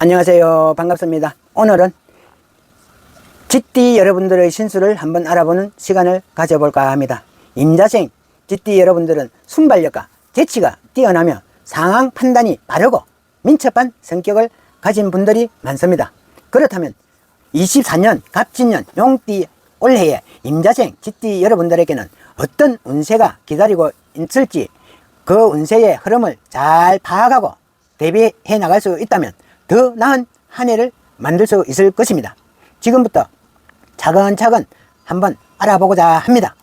안녕하세요. 반갑습니다. 오늘은 쥐띠 여러분들의 신수를 한번 알아보는 시간을 가져볼까 합니다. 임자생 쥐띠 여러분들은 순발력과 재치가 뛰어나며 상황 판단이 바르고 민첩한 성격을 가진 분들이 많습니다. 그렇다면 24년 갑진년 용띠 올해에 임자생 쥐띠 여러분들에게는 어떤 운세가 기다리고 있을지 그 운세의 흐름을 잘 파악하고 대비해 나갈 수 있다면 더 나은 한 해를 만들 수 있을 것입니다. 지금부터 차근차근 한번 알아보고자 합니다.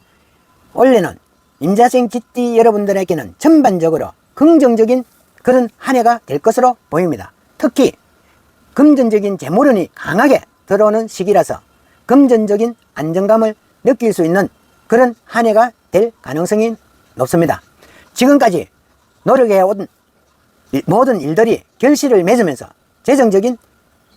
원래는 임자생 쥐띠 여러분들에게는 전반적으로 긍정적인 그런 한 해가 될 것으로 보입니다. 특히 금전적인 재물운이 강하게 들어오는 시기라서 금전적인 안정감을 느낄 수 있는 그런 한 해가 될 가능성이 높습니다. 지금까지 노력해온 일- 모든 일들이 결실을 맺으면서 재정적인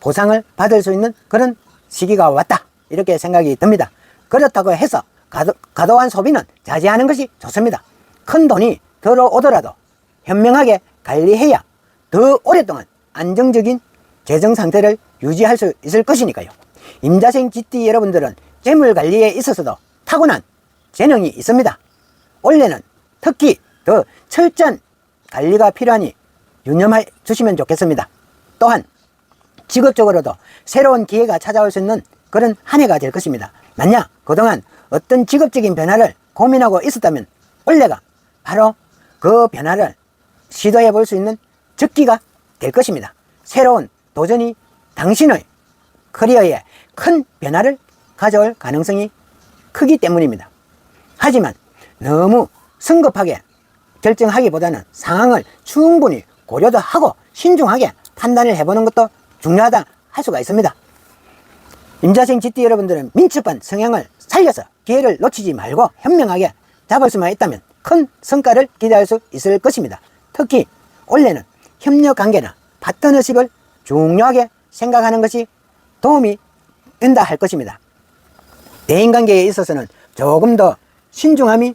보상을 받을 수 있는 그런 시기가 왔다. 이렇게 생각이 듭니다. 그렇다고 해서 과도, 과도한 소비는 자제하는 것이 좋습니다. 큰 돈이 들어오더라도 현명하게 관리해야 더 오랫동안 안정적인 재정 상태를 유지할 수 있을 것이니까요. 임자생 쥐띠 여러분들은 재물 관리에 있어서도 타고난 재능이 있습니다. 올해는 특히 더 철저한 관리가 필요하니 유념해 주시면 좋겠습니다. 또한 직업적으로도 새로운 기회가 찾아올 수 있는 그런 한 해가 될 것입니다. 만약 그동안 어떤 직업적인 변화를 고민하고 있었다면 올해가 바로 그 변화를 시도해 볼 수 있는 적기가 될 것입니다. 새로운 도전이 당신의 커리어에 큰 변화를 가져올 가능성이 크기 때문입니다. 하지만 너무 성급하게 결정하기보다는 상황을 충분히 고려도 하고 신중하게 판단을 해보는 것도 중요하다 할 수가 있습니다. 임자생 쥐띠 여러분들은 민첩한 성향을 살려서 기회를 놓치지 말고 현명하게 잡을 수만 있다면 큰 성과를 기대할 수 있을 것입니다. 특히 올해는 협력 관계나 파트너십을 중요하게 생각하는 것이 도움이 된다 할 것입니다. 대인 관계에 있어서는 조금 더 신중함이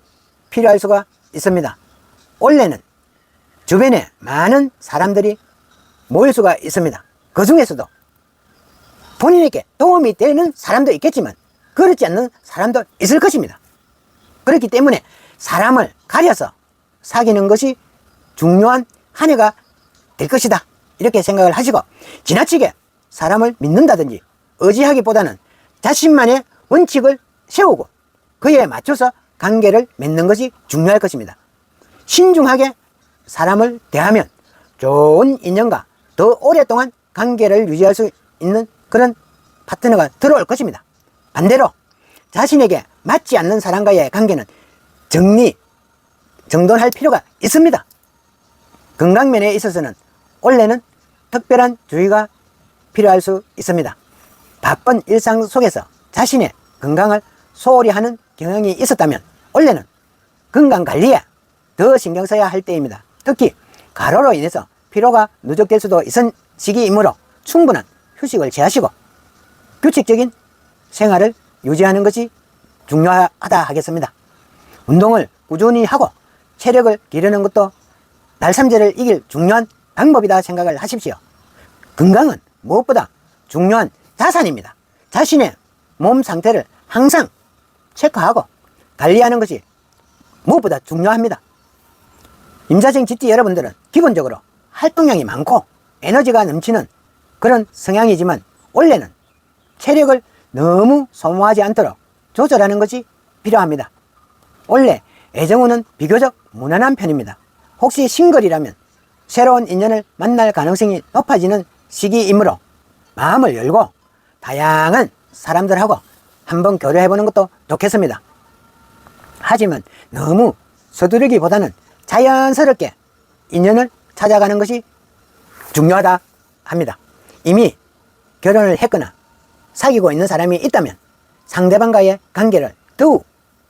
필요할 수가 있습니다. 올해는 주변에 많은 사람들이 모일 수가 있습니다. 그 중에서도 본인에게 도움이 되는 사람도 있겠지만 그렇지 않는 사람도 있을 것입니다. 그렇기 때문에 사람을 가려서 사귀는 것이 중요한 한 해가 될 것이다. 이렇게 생각을 하시고 지나치게 사람을 믿는다든지 의지하기보다는 자신만의 원칙을 세우고 그에 맞춰서 관계를 맺는 것이 중요할 것입니다. 신중하게 사람을 대하면 좋은 인연과 더 오랫동안 관계를 유지할 수 있는 그런 파트너가 들어올 것입니다. 반대로 자신에게 맞지 않는 사람과의 관계는 정리, 정돈할 필요가 있습니다. 건강면에 있어서는 올해는 특별한 주의가 필요할 수 있습니다. 바쁜 일상 속에서 자신의 건강을 소홀히 하는 경향이 있었다면 올해는 건강 관리에 더 신경 써야 할 때입니다. 특히 가로로 인해서 피로가 누적될 수도 있은 시기이므로 충분한 휴식을 취하시고 규칙적인 생활을 유지하는 것이 중요하다 하겠습니다. 운동을 꾸준히 하고 체력을 기르는 것도 날삼재를 이길 중요한 방법이다 생각을 하십시오. 건강은 무엇보다 중요한 자산입니다. 자신의 몸 상태를 항상 체크하고 관리하는 것이 무엇보다 중요합니다. 임자생 쥐띠 여러분들은 기본적으로 활동량이 많고 에너지가 넘치는 그런 성향이지만 원래는 체력을 너무 소모하지 않도록 조절하는 것이 필요합니다. 원래 애정운은 비교적 무난한 편입니다. 혹시 싱글이라면 새로운 인연을 만날 가능성이 높아지는 시기이므로 마음을 열고 다양한 사람들하고 한번 교류해보는 것도 좋겠습니다. 하지만 너무 서두르기보다는 자연스럽게 인연을 찾아가는 것이 중요하다 합니다. 이미 결혼을 했거나 사귀고 있는 사람이 있다면 상대방과의 관계를 더욱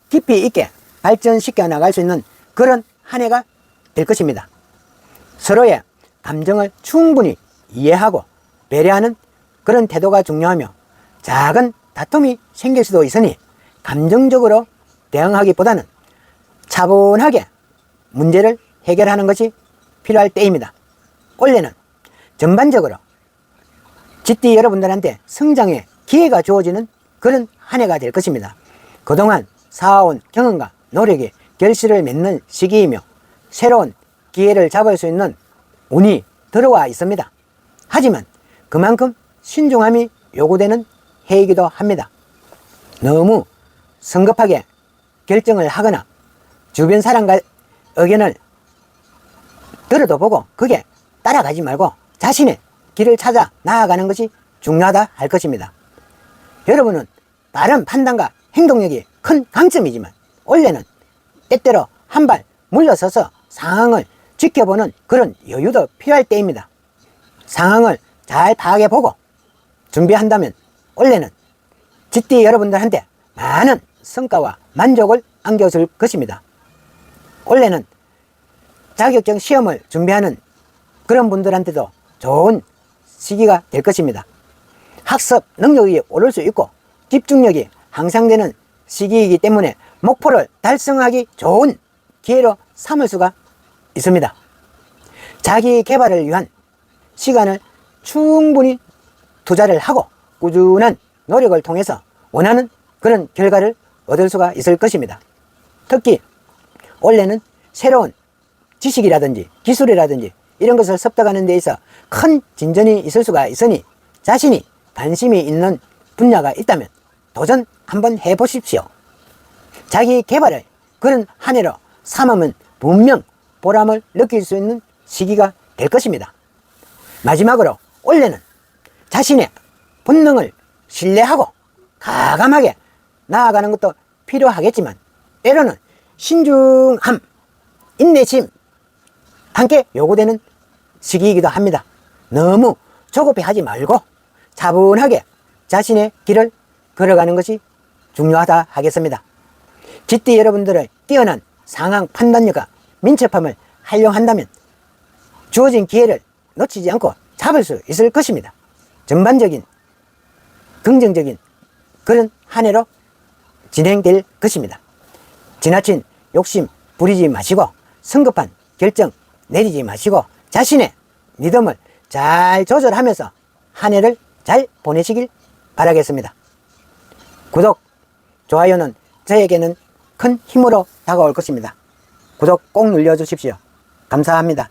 깊이 있게 발전시켜 나갈 수 있는 그런 한 해가 될 것입니다. 서로의 감정을 충분히 이해하고 배려하는 그런 태도가 중요하며 작은 다툼이 생길 수도 있으니 감정적으로 대응하기보다는 차분하게 문제를 해결하는 것이 필요할 때입니다. 올해는 전반적으로 쥐띠 여러분들한테 성장의 기회가 주어지는 그런 한 해가 될 것입니다. 그동안 쌓아온 경험과 노력이 결실을 맺는 시기이며 새로운 기회를 잡을 수 있는 운이 들어와 있습니다. 하지만 그만큼 신중함이 요구되는 해이기도 합니다. 너무 성급하게 결정을 하거나 주변 사람과 의견을 들어도 보고 그게 따라가지 말고 자신의 길을 찾아 나아가는 것이 중요하다 할 것입니다. 여러분은 다른 판단과 행동력이 큰 강점이지만 원래는 때때로 한 발 물러서서 상황을 지켜보는 그런 여유도 필요할 때입니다. 상황을 잘 파악해보고 준비한다면 원래는 쥐띠 여러분들한테 많은 성과와 만족을 안겨줄 것입니다. 원래는 자격증 시험을 준비하는 그런 분들한테도 좋은 시기가 될 것입니다. 학습 능력이 오를 수 있고 집중력이 향상되는 시기이기 때문에 목표를 달성하기 좋은 기회로 삼을 수가 있습니다. 자기 개발을 위한 시간을 충분히 투자를 하고 꾸준한 노력을 통해서 원하는 그런 결과를 얻을 수가 있을 것입니다. 특히 원래는 새로운 지식이라든지 기술이라든지 이런 것을 습득하는 데 있어 큰 진전이 있을 수가 있으니 자신이 관심이 있는 분야가 있다면 도전 한번 해보십시오. 자기 개발을 그런 한 해로 삼으면 분명 보람을 느낄 수 있는 시기가 될 것입니다. 마지막으로 올해는 자신의 본능을 신뢰하고 가감하게 나아가는 것도 필요하겠지만 때로는 신중함, 인내심 함께 요구되는 시기이기도 합니다. 너무 조급해 하지 말고 차분하게 자신의 길을 걸어가는 것이 중요하다 하겠습니다. 쥐띠 여러분들의 뛰어난 상황 판단력과 민첩함을 활용한다면 주어진 기회를 놓치지 않고 잡을 수 있을 것입니다. 전반적인 긍정적인 그런 한 해로 진행될 것입니다. 지나친 욕심 부리지 마시고 성급한 결정 내리지 마시고 자신의 믿음을 잘 조절하면서 한 해를 잘 보내시길 바라겠습니다. 구독, 좋아요는 저에게는 큰 힘으로 다가올 것입니다. 구독 꼭 눌러주십시오. 감사합니다.